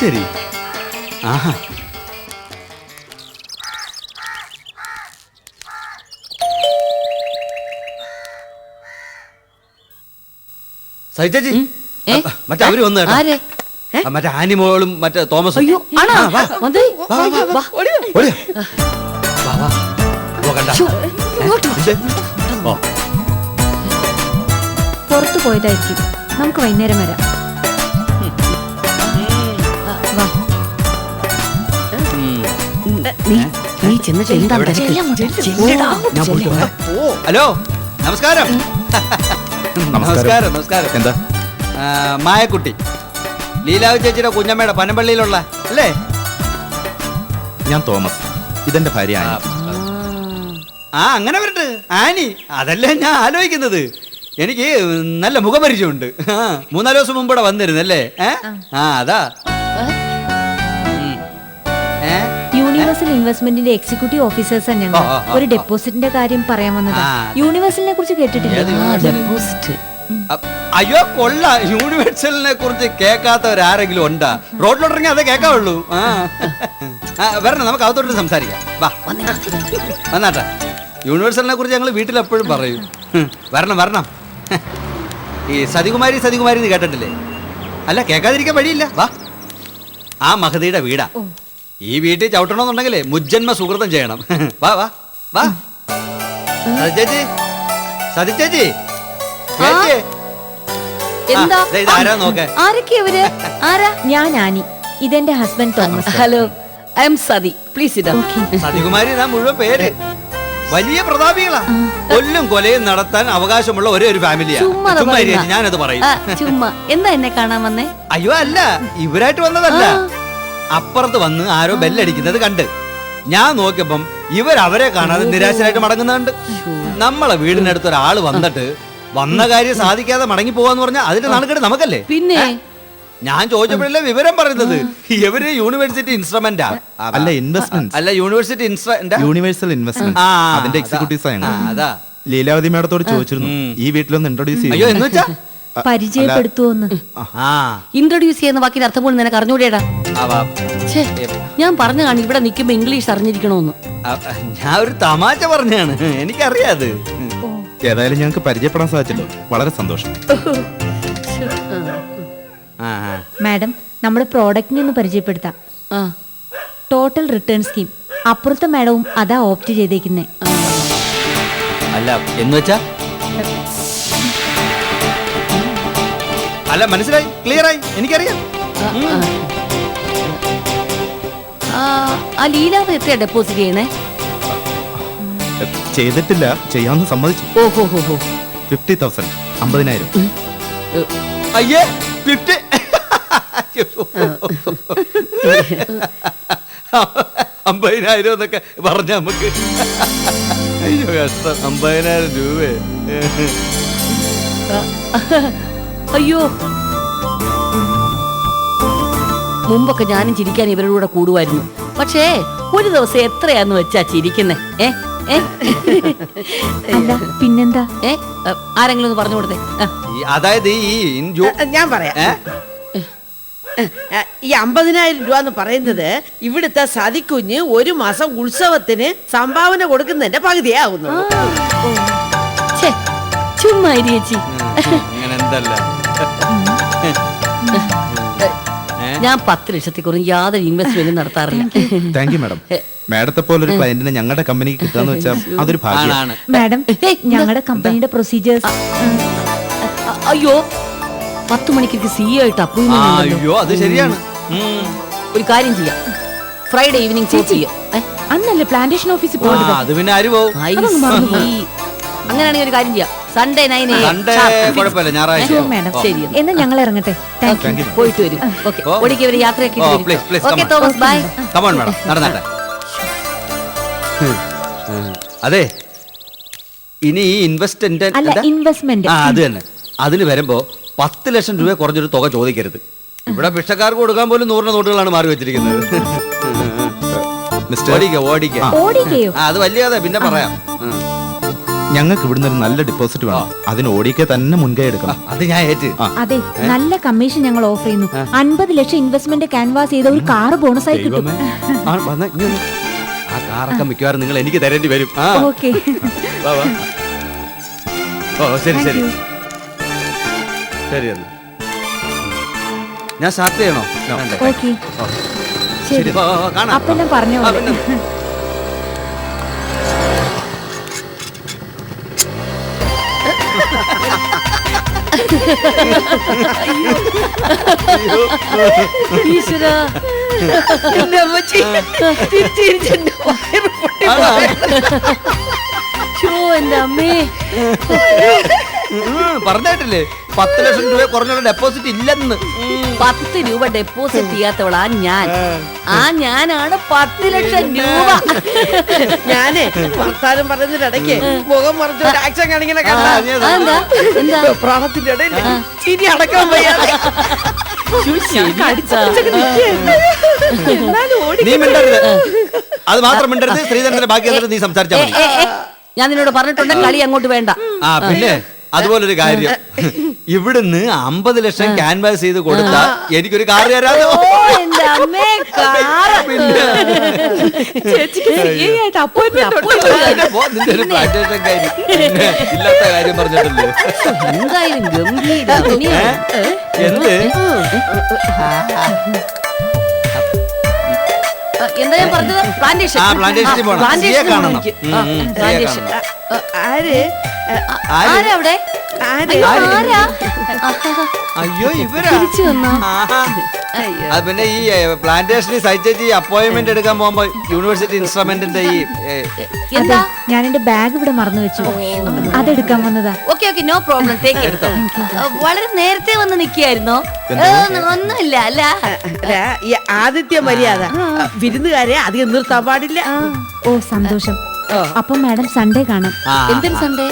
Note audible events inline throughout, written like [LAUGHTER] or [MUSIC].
ശരി. ആഹാ. സഹിച്ചേച്ചി? മറ്റേ അവർ വന്നു ആരെ? മറ്റേ ആനിമോളും മറ്റേ തോമസും. അയ്യോ ആണോ? ആ, വാ. വന്നേ. വാ, പുറത്തു പോയതായിരിക്കും. നമുക്ക് വൈകുന്നേരം വരാം. നീ ചെന്നിട്ട് എന്താ തിരക്ക്? ഞാൻ പോയിട്ട് ചെല്ല്. വരാം. ഹലോ [LAUGHS] നമസ്കാരം. നമസ്കാരം. നമസ്കാരം എന്താ? ആ, മായക്കുട്ടി. ലീലാവ് ചേച്ചിയുടെ കുഞ്ഞമ്മയുടെ പനമ്പള്ളിയിലുള്ള അല്ലേ? ഞാൻ തോമസ്. ഇതെന്റെ ഭാര്യ ആ, ആനി. ആ അങ്ങനെ വരട്ടെ. ആനി അതല്ലേ ഞാൻ ആലോചിക്കുന്നത്. എനിക്ക് നല്ല മുഖപരിചയമുണ്ട്. ആ, മൂന്നാൽ ദിവസം മുമ്പ് ഇവിടെ വന്നിരുന്നല്ലേ? ഏ? ആ. അതാ. ഉം. ഏ? യൂണിവേഴ്സൽ ഇൻവെസ്റ്റ്മെന്റിന്റെ എക്സിക്യൂട്ടീവ് ഓഫീസേഴ്സാണ് ഞങ്ങൾ. ഒരു. ഡെപ്പോസിറ്റിന്റെ കാര്യം പറയാൻ വന്നത്. യൂണിവേഴ്സലിനെ കുറിച്ച് കേട്ടിട്ടില്ല? ഡെപ്പോസിറ്റ്. അയ്യോ കൊള്ള. യൂണിവേഴ്സലിനെ കുറിച്ച് കേൾക്കാത്തവരാരെങ്കിലും ഉണ്ടാ? റോഡിലോട്ടിറങ്ങി അതേ കേൾക്കാവുള്ളൂ. ആ. വരണം നമുക്ക് അകത്തോട്ട് സംസാരിക്കാം. വാ. വന്നാട്ടെ. യൂണിവേഴ്സലിനെ കുറിച്ച് ഞങ്ങൾ വീട്ടിൽ എപ്പോഴും പറയും വരണം വരണം. ഈ സതികുമാരി സതികുമാരി എന്ന് കേട്ടിട്ടില്ലേ? അല്ല കേൾക്കാതിരിക്കാൻ വഴിയില്ല. വാ. ആ മഹതിയുടെ വീടാ. ഈ വീട്ടിൽ ചവിട്ടണമെന്നുണ്ടെങ്കിലേ മുജ്ജന്മ സുഹൃതം ചെയ്യണം. [LAUGHS] വാ വാ വാ. സതി ചേച്ചി. സതി ചേച്ചി. ചേച്ചി എന്താ? ആ, ദേ ഇത് ആരാ നോക്ക്. ഞാൻ ആനി ഇതെന്റെ husband Thomas hello I am Sathi. Please ഇതാ. ഓക്കെ. സതികുമാരി എന്നാ മുഴുവൻ പേര്. വലിയ പ്രതാപികളാ. കൊല്ലും കൊലയും നടത്താൻ അവകാശമുള്ള ഒരേ ഒരു ഫാമിലിയാ ചുമ്മാ ചുമ്മാ ഇരി ചേച്ചി, ഞാനത് പറയും. ചുമ്മാ. എന്താ എന്നെ കാണാൻ വന്നേ? അയ്യോ അല്ല. ഇവരായിട്ട് വന്നതല്ല. അപ്പുറത്ത് വന്ന് ആരോ ബെല്ലടിക്കുന്നത് കണ്ട്. ഞാൻ നോക്കിയപ്പം ഇവരവരെ കാണാതെ നിരാശരായിട്ട് മടങ്ങുന്നുണ്ട്. നമ്മളെ വീടിനടുത്ത് ഒരാൾ വന്നിട്ട് വന്ന കാര്യം സാധിക്കാതെ മടങ്ങി പോവാന്ന് പറഞ്ഞാൽ അതിന്റെ നാണക്കേട് നമുക്കല്ലേ? പിന്നെ? ഞാൻ ചോദിച്ചപ്പോഴല്ലേ വിവരം പറയുന്നത് ഇവർ യൂണിവേഴ്സിറ്റി ഇൻസ്ട്രുമെന്റാ. അല്ല ഇൻവെസ്റ്റ്മെന്റ് അല്ല യൂണിവേഴ്സിറ്റി ഇൻസ്ട്രമെന്റ് യൂണിവേഴ്സൽ ഇൻവെസ്റ്റ്മെന്റ് അതിന്റെ അതാ. എക്സിക്യൂട്ടീവ്സ് അതാ. ലീലാവതി മേഡത്തോട് ചോദിച്ചിരുന്നു. ഈ വീട്ടിലൊന്ന് ഇൻട്രോഡ്യൂസ് അയ്യോ എന്ന് വെച്ചാ? പരിചയപ്പെടുത്തുവോന്ന് ഇൻട്രോഡ്യൂസ് ഇൻട്രൊഡ്യൂസ് ചെയ്യുന്ന വാക്കിന് അർത്ഥം പോലും നിനക്ക് അറിഞ്ഞൂടേടാ. ഛേ, ഞാൻ പറഞ്ഞു കാണും ഇവിടെ നിൽക്കുമ്പോ ഇംഗ്ലീഷ് അറിഞ്ഞിരിക്കണോന്ന്. അ- ഞാൻ ഒരു തമാശ പറഞ്ഞാണ്. എനിക്കറിയാത്. ഏതായാലും ഞങ്ങൾക്ക് പരിചയപ്പെടാൻ സാധിച്ചല്ലോ. വളരെ സന്തോഷം. ആ, ആ. മാഡം നമ്മുടെ പ്രോഡക്റ്റിനെ ഒന്ന് പരിചയപ്പെടുത്താം. ആ. ടോട്ടൽ റിട്ടേൺ സ്കീം അപ്പുറത്തെ മാഡവും അതാ ഓപ്റ്റ് ചെയ്തേക്കുന്നേ. അല്ല എന്ന് വെച്ചാ? അല്ല മനസ്സിലായി? ക്ലിയർ ആയി? എനിക്കറിയാം. ഉം. ആ, ലീലാവ് ഡെപ്പോസിറ്റ് ചെയ്യണേ? ചെയ്തിട്ടില്ല. ചെയ്യാന്ന് സമ്മതിച്ചു. ഓഹോ ഹോ ഹോ ഫിഫ്റ്റി തൗസൻഡ് അമ്പതിനായിരം. അയ്യേ ഫിഫ്റ്റി അമ്പതിനായിരം എന്നൊക്കെ പറഞ്ഞ നമുക്ക്. അയ്യോ കഷ്ടം. അമ്പതിനായിരം രൂപ അയ്യോ മുമ്പൊക്കെ ഞാനും ചിരിക്കാൻ ഇവരുടെ കൂടെ കൂടുമായിരുന്നു. പക്ഷേ ഒരു ദിവസം എത്രയാന്ന് വെച്ചാ ചിരിക്കുന്നേ? ഏ? ഏ? അല്ല പിന്നെന്താ? ഏ? അ, ആരെങ്കിലും ഒന്ന് പറഞ്ഞു കൊടുത്തേ. ആ, ഈ- അതായത് ഈ ഞാൻ പറയാം. ഏ? ഈ അമ്പതിനായിരം രൂപ എന്ന് പറയുന്നത് ഇവിടുത്തെ സതിക്കുഞ്ഞ് ഒരു മാസം ഉത്സവത്തിന് സംഭാവന കൊടുക്കുന്നതിന്റെ പകുതിയാകുന്നു ഛേ, ചുമ്മാ ഇരി ചേച്ചി അങ്ങനെ എന്തല്ല. ഞാൻ പത്ത് ലക്ഷത്തി കുറഞ്ഞ് യാതൊരു ഇൻവെസ്റ്റ്മെന്റും നടത്താറില്ല. താങ്ക് യു മാഡം മാഡത്തെ പോലെ ഒരു ക്ലയന്റിനെ ഞങ്ങളുടെ കമ്പനിക്ക് കിട്ടാന്ന് വെച്ചാൽ [LAUGHS] അതൊരു ഭാഗ്യമാണ് മാഡം ഞങ്ങളുടെ കമ്പനിയുടെ പ്രൊസീജിയേഴ്സ് അയ്യോ പത്ത് മണിക്ക് സി ആയിട്ട് ആ, അപ്പോയിന്റ്മെന്റ് അയ്യോ അത് ശരിയാണ്. ഒരു കാര്യം ചെയ്യാം. ഫ്രൈഡേ ഈവനിങ് ചേച്ചി ചെയ്യാം. അന്നല്ലേ പ്ലാന്റേഷൻ ഓഫീസിൽ പോകുന്നത് അത് പിന്നെ ആര് see. അങ്ങനെയാണെങ്കിൽ ഒരു കാര്യം ചെയ്യാം. സൺഡേ നൈൻ സൺഡേ കുഴപ്പമില്ല ഞായറാഴ്ച ശരി എന്നാ ഞങ്ങൾ ഇറങ്ങട്ടെ പോയിട്ട് വരും. ഓക്കെ. ഓടിക്ക് ഇവർ യാത്രയൊക്കെ okay Thomas bye come on madam നടന്നാട്ടെ. അതെ. ഇനി ഈ ഇൻവെസ്റ്റ്മെന്റ് അല്ല ഇൻവെസ്റ്റ്മെന്റ് അത് തന്നെ. അതിന് വരുമ്പോ പത്ത് ലക്ഷം രൂപ കുറഞ്ഞൊരു തുക ചോദിക്കരുത്. ഇവിടെ ഭിക്ഷക്കാർക്ക് കൊടുക്കാൻ പോലും നൂറിന് നോട്ടുകളാണ് മാറി വെച്ചിരിക്കുന്നത്. മിസ്റ്റർ ഓടിക്ക ഓടിക്ക. അത് വലിയ പിന്നെ പറയാം. ഞങ്ങൾക്ക് ഇവിടുന്ന് ഒരു നല്ല ഡിപ്പോസിറ്റ് വേണം. അതിന് ഓടിക്കെ തന്നെ മുൻകൈ എടുക്കണം. അത് ഞാൻ ഏറ്റ്. അതെ നല്ല കമ്മീഷൻ ഞങ്ങൾ ഓഫർ ചെയ്യുന്നു. അൻപത് ലക്ഷം ഇൻവെസ്റ്റ്മെന്റ് ക്യാൻവാസ് ചെയ്ത ഒരു കാറ് ബോണസായി കിട്ടും. ആ, വന്നേ, ഇങ്ങ് വന്നേ. ആ കാറൊക്കെ മിക്കവാറും നിങ്ങൾ എനിക്ക് തരേണ്ടി വരും. ആ. ഓക്കെ വാ, വാ. ഓ ശരി ശരി. ശരി എന്നാ. ഞാൻ സ്റ്റാർട്ട് ചെയ്യണോ? വേണ്ടേ? ഓക്കെ ശരി. വാ, വാ, വാ, കാണാം. അപ്പൊ ഞാൻ പറഞ്ഞ ആ, പോലെ. പിന്നെ. ഈശ്വര. എന്റെ അമ്മച്ചി ചിരിച്ചിരിച്ചെന്റെ വയറ് പൊട്ടി? ഷോ എന്റെ അമ്മേ. പറഞ്ഞിട്ടില്ലേ പത്ത് ലക്ഷം രൂപ കുറഞ്ഞുള്ള ഡെപ്പോസിറ്റ് ഇല്ലെന്ന്. പത്ത് രൂപ ഡെപ്പോസിറ്റ് ചെയ്യാത്തവളാ ഞാൻ. ആ. ഞാനാണ് പത്ത് ലക്ഷം രൂപ. ഞാനേ വർത്താനം പറയുന്നതിനിടയ്ക്ക് മുഖം മറിച്ച് ഒരു ആക്ഷൻ കാണിങ്ങനെ കണ്ടാ. പ്രാണത്തിന്റെ ഇടയിൽ ചിരി അടക്കാൻ വയ്യാതെ. നീ മിണ്ടരുത്. അത് മാത്രം മിണ്ടരുത്. ശ്രീധരന്റെ ബാക്കി നീ സംസാരിച്ചാൽ മതി. ഞാൻ നിന്നോട് പറഞ്ഞിട്ടുണ്ട് കളി അങ്ങോട്ട് വേണ്ട. ആ പിന്നെ? അതുപോലൊരു കാര്യം. ഇവിടുന്ന് അമ്പത് ലക്ഷം ക്യാൻവാസ് ചെയ്ത് കൊടുത്താൽ എനിക്കൊരു കാർ തരാമോ ഓ എന്റെ അമ്മേ കാറ് ചേച്ചിക്ക് പിന്നെ പോ, നിന്റെ ഒരു plantation കാരി. പിന്നെ ഇല്ലാത്ത കാര്യം പറഞ്ഞിട്ടല്ലേ? എന്തായാലും ഗംഭീര? എന്ത്? എന്താ ഞാൻ പറഞ്ഞത്? പ്ലാന്റേഷൻ ആ പ്ലാന്റേഷനിൽ പോണം സിയെ കാണണം. ഉം, ഉം, സിയെ പ്ലാന്റേഷൻ കാണണം. ആര്? ആര്? അവിടെ അയ്യോ, ഇവരാ. തിരിച്ചു വന്നോ? ആഹാ. അയ്യോ. അത് പിന്നെ ഈ പ്ലാന്റേഷനിൽ ഈ അപ്പോയിന്റ്മെന്റ് എടുക്കാൻ പോകുമ്പോ യൂണിവേഴ്സിറ്റി ഇൻസ്ട്രുമെന്റിന്റെ ഈ ഏ, എന്താ? ഞാൻ എന്റെ ബാഗ് ഇവിടെ മറന്നു വെച്ചു. അതെടുക്കാൻ വന്നതാ. Okay okay no problem take വളരെ നേരത്തെ വന്ന് നിൽക്കുകയായിരുന്നോ ഒന്നുമില്ല അല്ല. ഈ ആദിത്യ മര്യാദ. വിരുന്നുകാരെ അധികം നിർത്താൻ പാടില്ല. ഓ സന്തോഷം. അപ്പൊ മാഡം സൺഡേ കാണാം. ആ, എന്തൊരു സൺഡേ?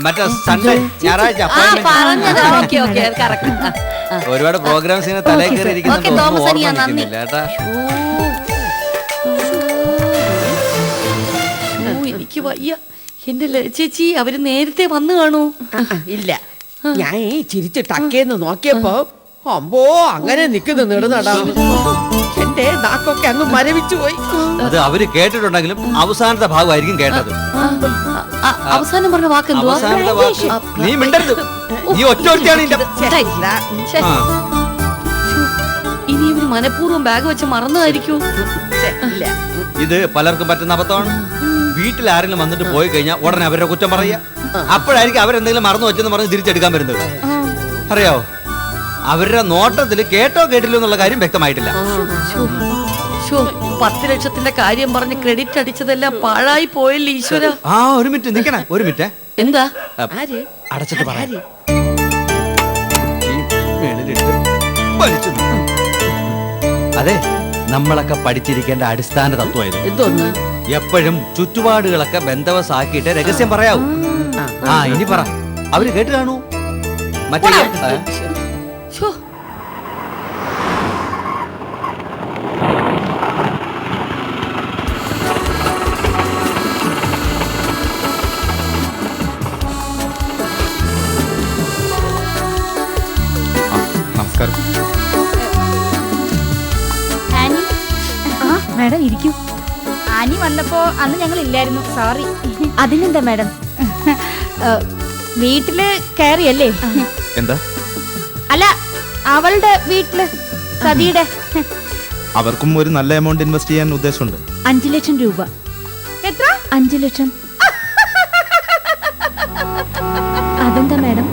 മറ്റേ സൺഡേ ഞായറാഴ്ച ആ അപ്പോയിന്റ്മെന്റ് പറഞ്ഞത്. ഓക്കെ ഓക്കെ കറക്റ്റ് ഒരുപാട് പ്രോഗ്രാംസ് തലേ കയറി ഓക്കെ ഇരിക്കുന്നത് തോമസ് അനിയ നന്ദി. കേട്ടാ. എനിക്ക് വയ്യ. എന്റെ ല- ചേച്ചി അവർ നേരത്തെ വന്നു കാണൂ. ഇല്ല. ഞാൻ ഈ ചിരിച്ച് ടക്കേന്ന് നോക്കിയപ്പോ അമ്പോ അങ്ങനെ നിക്കുന്നു നെടുനടാവ് എന്റെ നാക്കൊക്കെ അങ്ങ് മരവിച്ചു പോയി. അത് അവർ കേട്ടിട്ടുണ്ടെങ്കിലും അവസാനത്തെ ഭാഗമായിരിക്കും കേട്ടത്. അവസാനം പറഞ്ഞ വാക്ക് എന്തുവാ? അവസാനത്തെ വാക്ക്. നീ മിണ്ടരുത്. നീ ഒറ്റ ഒറ്റയാണ്. ഇനി ഇവർ മനഃപൂർവം ബാഗ് വെച്ച് മറന്നതായിരിക്കും? ഇല്ല. ഇത് പലർക്കും പറ്റുന്ന അബദ്ധമാണ്. വീട്ടിൽ ആരെങ്കിലും വന്നിട്ട് പോയി കഴിഞ്ഞാൽ ഉടനെ അവരുടെ കുറ്റം പറയുക. അപ്പോഴായിരിക്കും അവരെന്തെങ്കിലും മറന്നു വെച്ചെന്ന് പറഞ്ഞ് തിരിച്ചെടുക്കാൻ വരുന്നത്. അറിയാവോ? അവരുടെ നോട്ടത്തിൽ കേട്ടോ കേട്ടില്ലോ എന്നുള്ള കാര്യം വ്യക്തമായിട്ടില്ല. പത്ത് ലക്ഷത്തിന്റെ കാര്യം പറഞ്ഞ് ക്രെഡിറ്റ് അടിച്ചതെല്ലാം പാഴായി പോയല്ലേ ഈശ്വര? ആ ഒരു മിനിറ്റ് നിക്കണേ ഒരു മിനിറ്റ്. എന്താ? ആര്? അടച്ചിട്ട് പറയാം ഈ മേളിലിട്ട് വലിച്ചു നിർത്തും. അതെ നമ്മളൊക്കെ പഠിച്ചിരിക്കേണ്ട അടിസ്ഥാന തത്വമായിരുന്നു. എന്തോന്ന്? എപ്പോഴും ചുറ്റുപാടുകളൊക്കെ ബന്ധവസാക്കിയിട്ട് രഹസ്യം പറയാവൂ. ആ ഇനി പറ. അവർ കേട്ട് കാണൂ. മറ്റേ? വന്നപ്പോ അന്ന് ഞങ്ങൾ ഇല്ലായിരുന്നു സോറി അതിനെന്താ മാഡം? വീട്ടിൽ കയറിയല്ലേ എന്താ? അല്ല അവളുടെ വീട്ടിൽ സതിയുടെ അവർക്കും ഒരു നല്ല എമൗണ്ട് ഇൻവെസ്റ്റ് ചെയ്യാൻ ഉദ്ദേശമുണ്ട്. അഞ്ചു ലക്ഷം രൂപ. എത്ര? അഞ്ചു ലക്ഷം. അതെന്താ മാഡം?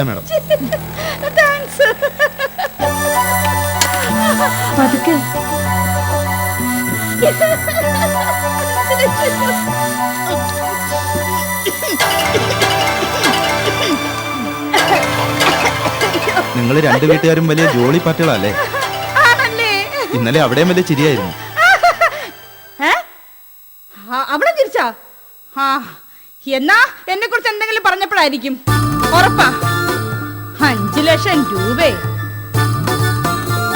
ഇതാ മാഡം. പതുക്കെ. നിങ്ങൾ രണ്ട് വീട്ടുകാരും വലിയ ജോളി പാറ്റുകളല്ലേ ഇന്നലെ അവിടെയും വലിയ ചിരിയായിരുന്നു. അവിടെ തിരിച്ചാ ആ എന്നാ? എന്നെ കുറിച്ച് എന്തെങ്കിലും പറഞ്ഞപ്പോഴായിരിക്കും. ഉറപ്പാ. അഞ്ചു ലക്ഷം രൂപ.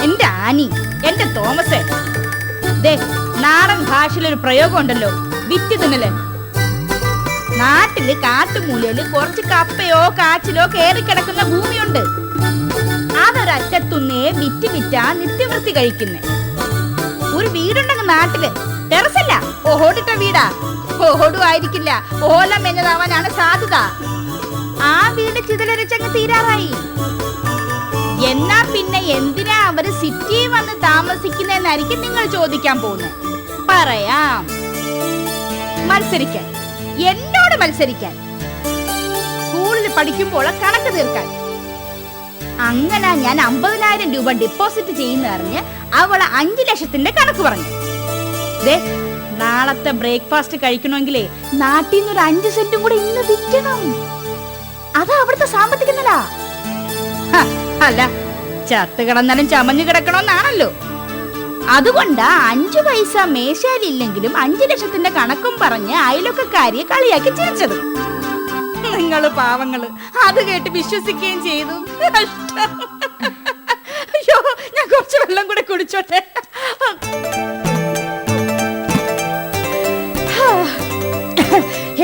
എന്റെ ആനി എന്റെ തോമസ്. ദേ നാടൻ ഭാഷയിലൊരു പ്രയോഗം ഉണ്ടല്ലോ വിറ്റ് തിന്നൽ. നാട്ടിൽ കാട്ടുമൂലയിൽ കുറച്ച് കപ്പയോ കാച്ചിലോ കയറി കിടക്കുന്ന ഭൂമിയുണ്ട്. അതൊരറ്റത്തുന്നേ വിറ്റ് വിറ്റാ നിത്യവൃത്തി കഴിക്കുന്നേ. ഒരു വീടുണ്ടെങ്കിൽ നാട്ടിൽ. ടെറസല്ല ഓഹോടിട്ട വീടാ. ഓഹോടു ആയിരിക്കില്ല ഓല മെഞ്ഞതാവാനാണ് സാധ്യത. ആ വീട് ചിതലരച്ചങ്ങ് തീരാറായി. എന്നാ പിന്നെ എന്തിനാ അവർ സിറ്റിയിൽ വന്ന് താമസിക്കുന്നതെന്നായിരിക്കും നിങ്ങൾ ചോദിക്കാൻ പോകുന്നത് പറയാം. മത്സരിക്കാൻ. എന്നോട് മത്സരിക്കാൻ. സ്കൂളിൽ പഠിക്കുമ്പോൾ കണക്ക് തീർക്കാൻ. അങ്ങനെ ഞാൻ അമ്പതിനായിരം രൂപ ഡെപ്പോസിറ്റ് ചെയ്യുന്ന അറിഞ്ഞ് അവളെ അഞ്ചു ലക്ഷത്തിന്റെ കണക്ക് പറഞ്ഞു. നാളത്തെ ബ്രേക്ക്ഫാസ്റ്റ് കഴിക്കണമെങ്കിലേ നാട്ടിൽ നിന്ന് ഒരു അഞ്ച് സെന്റും കൂടെ ഇന്ന് വിൽക്കണം അതാ അവിടുത്തെ സാമ്പത്തിക നില. അല്ല ചത്ത് കിടന്നാലും ചമഞ്ഞു കിടക്കണമെന്നാണല്ലോ. അതുകൊണ്ടാ അഞ്ചു പൈസ മേശയിലില്ലെങ്കിലും അഞ്ചു ലക്ഷത്തിന്റെ കണക്കും പറഞ്ഞ് അയലൊക്കെക്കാരിയെ കളിയാക്കി ചിരിച്ചത്. നിങ്ങൾ പാവങ്ങൾ അത് കേട്ട് വിശ്വസിക്കുകയും ചെയ്തു. അയ്യോ ഞാൻ കുറച്ച് വെള്ളം കൂടെ കുടിച്ചോട്ടെ.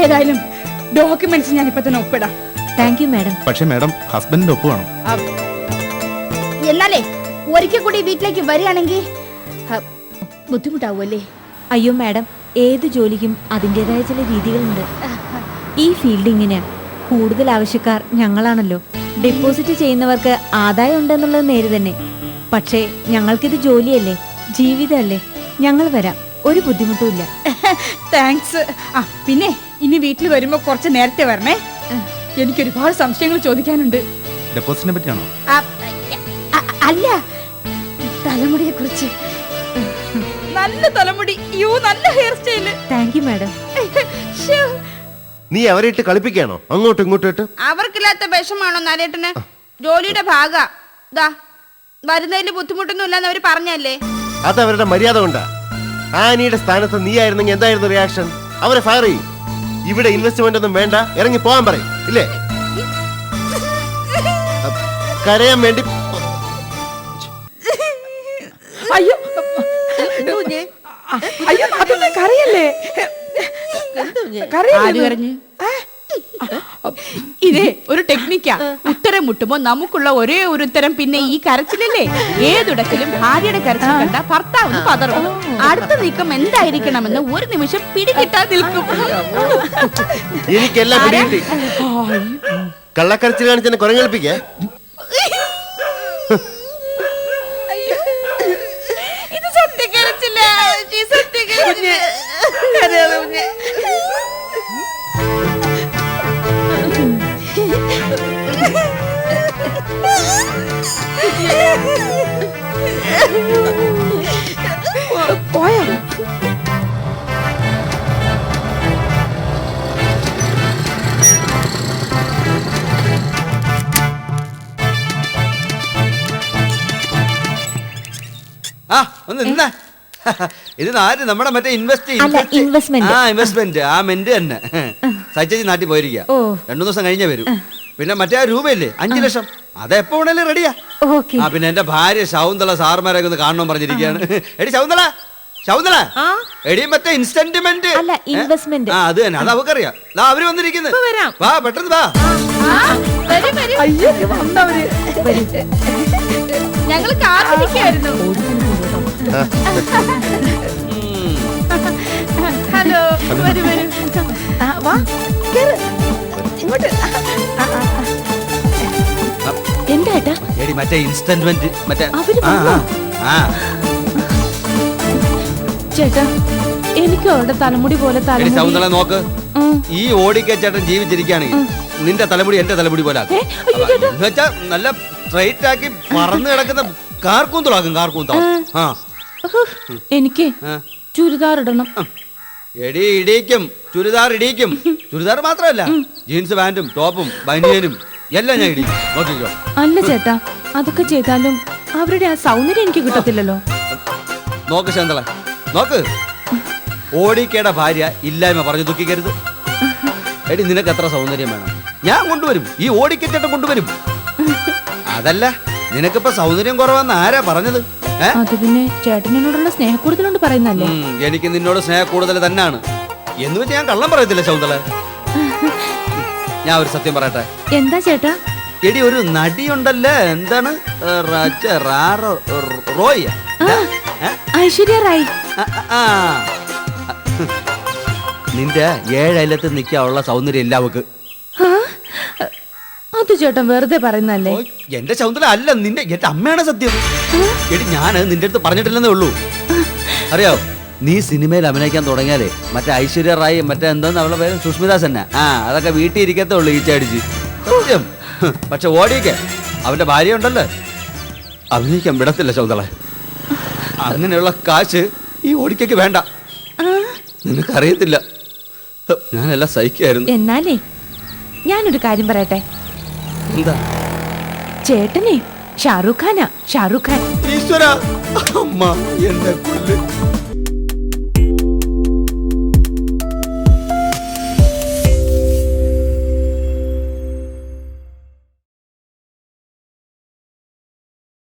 ഏതായാലും ഡോക്യുമെന്റ്സ് ഞാനിപ്പോ തന്നെ ഒപ്പിടാം. താങ്ക് യു മാഡം പക്ഷെ മാഡം ഹസ്ബൻഡിന്റെ ഒപ്പ് വേണം. എന്നാലേ ഒരിക്കൽ കൂടി വീട്ടിലേക്ക് വരികയാണെങ്കിൽ ബുദ്ധിമുട്ടാവുമല്ലേ? അയ്യോ മാഡം ഏത് ജോലിക്കും അതിന്റെതായ ചില രീതികളുണ്ട്. ഈ ഫീൽഡിങ്ങിന് കൂടുതൽ ആവശ്യക്കാർ ഞങ്ങളാണല്ലോ. ഡെപ്പോസിറ്റ് ചെയ്യുന്നവർക്ക് ആദായം ഉണ്ടെന്നുള്ളത് നേര് തന്നെ. പക്ഷേ ഞങ്ങൾക്കിത് ജോലിയല്ലേ? ജീവിതമല്ലേ? ഞങ്ങൾ വരാം. ഒരു ബുദ്ധിമുട്ടുമില്ല. [LAUGHS] താങ്ക്സ് ആ പിന്നെ ഇനി വീട്ടിൽ വരുമ്പോ കുറച്ച് നേരത്തെ വരണേ. എനിക്ക് ഒരുപാട് സംശയങ്ങൾ ചോദിക്കാനുണ്ട്. ഡെപ്പോസിറ്റിനെ പറ്റിയാണോ? അല്ല തലമുടിയെ കുറിച്ച് നല്ല തലമുടി. യൂ നല്ല hair style thank you madam നീ അവരെ ഇട്ട് കളിപ്പിക്കാണോ അങ്ങോട്ടും ഇങ്ങോട്ടും ഇട്ട്? അവർക്കില്ലാത്ത വിഷമാണോ നരേട്ടന്? ജോലിയുടെ ഭാഗ. ദാ വരുന്നതിൽ ബുദ്ധിമുട്ടൊന്നും ഇല്ലെന്ന് അവർ പറഞ്ഞല്ലേ? അത് അവരുടെ മര്യാദ കൊണ്ടാ. ആനിയുടെ സ്ഥാനത്ത് നീ ആയിരുന്നെങ്കിൽ എന്തായിരുന്നു റിയാക്ഷൻ അവരെ ഫയർ ചെയ്യും. ഇവിടെ ഇൻവെസ്റ്റ്മെന്റ് ഒന്നും വേണ്ട. ഇറങ്ങി പോകാൻ പറയും. ഇല്ലേ? കരയാൻ വേണ്ടി അയ്യോ. അയ്യോ അതൊന്നും കറിയല്ലേ കരഞ്ഞു? [LAUGHS] ഇതേ ഒരു ടെക്നിക്കാ ഉത്തരം മുട്ടുമ്പോ നമുക്കുള്ള ഒരേ ഒരു ഉത്തരം പിന്നെ ഈ കരച്ചിലല്ലേ? ഏതുടക്കലും ഭാര്യയുടെ കരച്ചിൽ കണ്ട ഭർത്താവ് പതറും. അടുത്ത നീക്കം എന്തായിരിക്കണമെന്ന് ഒരു നിമിഷം പിടികിട്ടാ നിൽക്കും. എനിക്കെല്ലാം പിടികിട്ടി. കള്ളക്കരച്ചിൽ കാണിച്ച് എന്നെ കുരങ്ങളിപ്പിക്കേ ഇത് സത്യക്കരച്ചില്ല സത്യക്കരച്ചില്ല പോയോ ആ ഒന്ന് നിന്ന. ഇത് ആര് നമ്മുടെ മറ്റേ ഇൻവെസ്റ്റ് investment. ആ ഇൻവെസ്റ്റ്മെന്റ് ആ മെന്റ് തന്നെ. സച്ചേച്ചി നാട്ടിൽ പോയിരിക്കുക. രണ്ടു ദിവസം കഴിഞ്ഞേ വരും. പിന്നെ മറ്റേ ആ രൂപയില്ലേ? അഞ്ചു ലക്ഷം. അതെപ്പോ എപ്പോ വേണേലും റെഡിയാ ഓക്കെ. ആ പിന്നെ എന്റെ ഭാര്യ ശൗന്തള സാറുമാരൊക്കെ ഒന്ന് കാണണം പറഞ്ഞിരിക്കുകയാണ്. എടി ശൗന്തള ശൗന്തള. എടി മറ്റേ ഇൻസ്റ്റന്റ്മെന്റ് അല്ല, investment. ആ അത് തന്നെ. അത് അവക്കറിയാം ദാ അവർ വന്നിരിക്കുന്നത് വാ പെട്ടെന്ന് വാ. ഞങ്ങൾ കാത്തിരിക്കായിരുന്നു ഹലോ വരൂ വരൂ. ആ, വാ. കേറ്. ഇങ്ങോട്ട്. എന്താ ഏട്ടാ? എടി മറ്റേ ഇൻസ്റ്റന്റ്മെന്റ് മറ്റേ അവർ ആ, ആ, ആ. ചേട്ടാ എനിക്ക് അവരുടെ തലമുടി പോലെ എടി തലമുടി. ശൗന്തള നോക്ക്. ഉം. ഈ ഓടിക്ക ചേട്ടൻ ജീവിച്ചിരിക്കുകയാണെങ്കിൽ നിന്റെ തലമുടി എന്റെ തലമുടി പോലെ. ആക്കും. എന്ന് വെച്ചാ നല്ല സ്ട്രൈറ്റ് ആക്കി പറന്ന് കിടക്കുന്ന കാർക്കൂന്തളാക്കും കാർക്കൂന്തളം. ആ. എനിക്ക് ആ. ചുരിദാർ ഇടണം. എടി ഇടിക്കും ചുരിദാർ ഇടിക്കും. ചുരിദാർ മാത്രമല്ല ജീൻസ് പാന്റും ടോപ്പും ബനിയനും എല്ലാം ഞാൻ ഇടിക്കും. നോക്കിക്കോ അല്ല ചേട്ടാ അതൊക്കെ ചെയ്താലും അവരുടെ ആ സൗന്ദര്യം എനിക്ക് കിട്ടത്തില്ലല്ലോ. നോക്ക് ശാന്തള നോക്ക്. ഓടിക്കയുടെ ഭാര്യ ഇല്ലായ്മ പറഞ്ഞു ദുഃഖിക്കരുത്. എടി നിനക്ക് എത്ര സൗന്ദര്യം വേണം? ഞാൻ കൊണ്ടുവരും ഈ ഓടിക്കച്ചേട്ടൻ കൊണ്ടുവരും. അതല്ല നിനക്കിപ്പോ സൗന്ദര്യം കുറവാന്ന് ആരാ പറഞ്ഞത്? അത് പിന്നെ ചേട്ടനോടുള്ള സ്നേഹക്കൂടുതലുണ്ട് പറയുന്നല്ലേ എനിക്ക് നിന്നോട് സ്നേഹ കൂടുതൽ തന്നെയാണ് എന്ന് വെച്ച് ഞാൻ കള്ളം പറയത്തില്ല ശൗന്തള ഞാൻ ഒരു സത്യം പറയട്ടെ. എന്താ ചേട്ടാ? എടി ഒരു നടിയുണ്ടല്ലേ? എന്താണ്? റോയ്. ഐശ്വര്യ റായ്. നിന്റെ ഏഴയലത്ത് നിൽക്കാനുള്ള സൗന്ദര്യം ആ? അത് ചേട്ടൻ വെറുതെ പറയുന്നല്ലേ എന്റെ സൗന്ദര്യം അല്ല നിന്റെ എന്റെ അമ്മയാണ് സത്യം. എടി ഞാൻ നിന്റെ അടുത്ത് പറഞ്ഞിട്ടില്ലെന്നേ ഉള്ളൂ. അറിയോ നീ സിനിമയിൽ അഭിനയിക്കാൻ തുടങ്ങിയാലേ മറ്റേ ഐശ്വര്യ റായി മറ്റേ എന്തോന്ന് അവളുടെ പേര്? സുസ്മിത തന്നെ. ആ അതൊക്കെ വീട്ടിൽ ഇരിക്കത്തേ ഉള്ളൂ ഈ ചാടിച്ച് സത്യം. പക്ഷെ ഓടിയൊക്കെ. അവന്റെ ഭാര്യ ഉണ്ടല്ലോ. അഭിനയിക്കാൻ വിടത്തില്ല ശൗതളെ അങ്ങനെയുള്ള കാശ് ഈ ഓടിക്കൊക്കെ വേണ്ട. നിനക്കറിയത്തില്ല. ഞാനെല്ലാം സഹിക്കായിരുന്നു. എന്നാലേ ഞാനൊരു കാര്യം പറയട്ടെ. എന്താ? ചേട്ടനെ ഷാറുഖാനാ ഖാനാ ഷാറൂഖ് ഖാൻ ഈശ്വര അമ്മ എന്റെ പുല്ല്